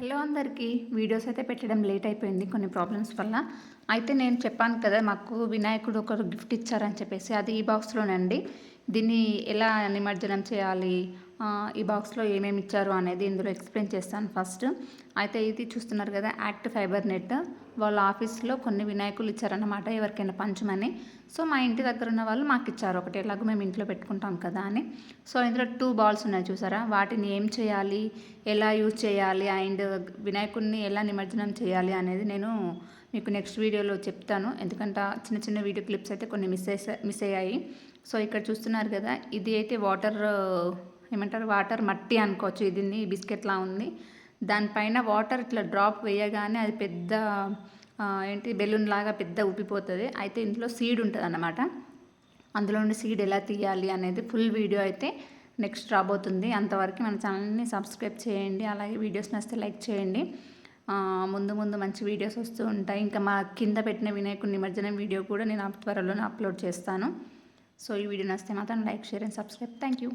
Hello అందరికీ videos అయితే పెట్టడం లేట్ అయిపోయింది కొన్ని ప్రాబ్లమ్స్ వల్ల. అయితే నేను చెప్పాను కదా మాకు వినాయకుడు ఒకరు గిఫ్ట్ ఇచ్చారని చెప్పేసి అది ఈ బాక్స్లోనండి దీన్ని ఎలా నిమజ్జనం చేయాలి? ఈ బాక్స్లో ఏమేమి ఇచ్చారు అనేది ఇందులో ఎక్స్ప్లెయిన్ చేస్తాను ఫస్ట్. అయితే ఇది చూస్తున్నారు కదా యాక్ట్ ఫైబర్ నెట్. వాళ్ళ ఆఫీస్లో కొన్ని వినాయకులు ఇచ్చారన్నమాట ఎవరికైనా పంచమని. సో మా ఇంటి దగ్గర ఉన్న వాళ్ళు మాకు ఇచ్చారు ఒకటి. ఎలాగో మేము ఇంట్లో పెట్టుకుంటాం కదా అని. సో ఇందులో టూ బాల్స్ ఉన్నాయి చూసారా? వాటిని ఏం చేయాలి? ఎలా యూజ్ చేయాలి? అండ్ వినాయకుడిని ఎలా నిమజ్జనం చేయాలి అనేది నేను మీకు నెక్స్ట్ వీడియోలో చెప్తాను. ఎందుకంటే చిన్న చిన్న వీడియో క్లిప్స్ అయితే కొన్ని మిస్ మిస్ అయ్యాయి. సో ఇక్కడ చూస్తున్నారు కదా ఇది అయితే వాటర్ ఏమంటారు వాటర్ మట్టి అనుకోవచ్చు ఇది బిస్కెట్లా ఉంది. దానిపైన వాటర్ ఇట్లా డ్రాప్ వేయగానే అది పెద్ద ఏంటి బెలూన్ లాగా పెద్ద ఉబ్బిపోతుంది అయితే ఇందులో సీడ్ ఉంటుంది అన్నమాట అందులో నుండి సీడ్ ఎలా తీయాలి అనేది ఫుల్ వీడియో అయితే నెక్స్ట్ రాబోతుంది. అంతవరకు మన ఛానల్ని సబ్స్క్రైబ్ చేయండి అలాగే వీడియోస్ నచ్చితే లైక్ చేయండి. ముందు ముందు మంచి వీడియోస్ వస్తూ ఉంటాయి. ఇంకా మా కింద పెట్టిన వినాయకుడి నిమజ్జనం వీడియో కూడా నేను త్వరలోనే అప్లోడ్ చేస్తాను. సో ఈ వీడియో నచ్చితే మాత్రం like share and subscribe. Thank you.